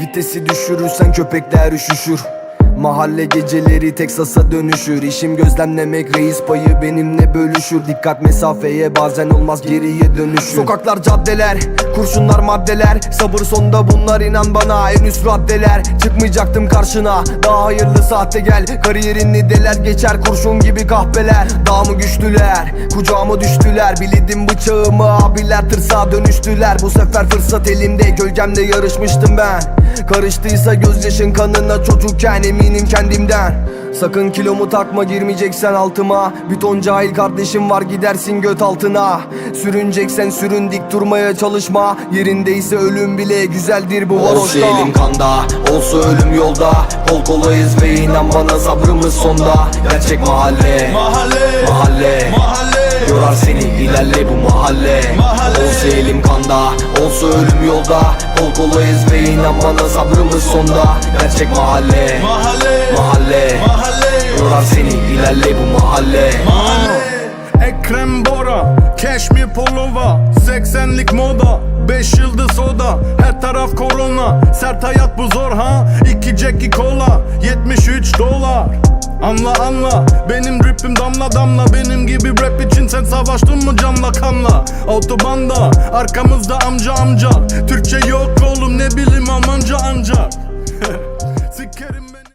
Vitesi düşürürsen köpekler üşüşür Mahalle geceleri Teksas'a dönüşür. İşim gözlemlemek reis payı benimle bölüşür. Dikkat mesafeye bazen olmaz geriye dönüşür. Sokaklar caddeler kurşunlar maddeler. Sabır sonda bunlar inan bana en üst raddeler. Çıkmayacaktım karşına. Daha hayırlı saatte gel. Kariyerini deler geçer kurşun gibi kahpeler. Daha mı güçlüler kucağıma düştüler? Bildim bıçağımı abiler tırsağa dönüştüler. Bu sefer fırsat elimde gölgemde yarışmıştım ben Karıştıysa gözyaşın kanına çocukken eminim kendimden. Sakın kilomu takma girmeyeceksen altıma. Bir ton cahil kardeşim var gidersin göt altına. Sürüneceksen sürün dik durmaya çalışma. Yerindeyse ölüm bile güzeldir bu varoşta. Olsa elim kanda olsa ölüm yolda. Kol kolayız ve inan bana sabrımız sonda. Gerçek mahalle Mahalle Mahalle Mahalle Yorar seni ilerle bu mahalle. Mahalle. Olsa elim kanda Olsa ölüm yolda. Kol kolayız ve inan bana sabrımız sonda. Gerçek mahalle. Mahalle. Mahalle. Mahalle. Yorar seni ilerle bu mahalle. Ekrem Bora Keşmir Polova 80'lik moda 5 yıldız soda. Her taraf korona Sert hayat bu zor ha. İki Jackie Cola 73 dolar Anla anla. Benim rapim damla damla. Benim gibi rap için sen savaştın mı canla kanla? Autobanda Arkamızda amca amca. Türkçe yok oğlum ne bileyim ancak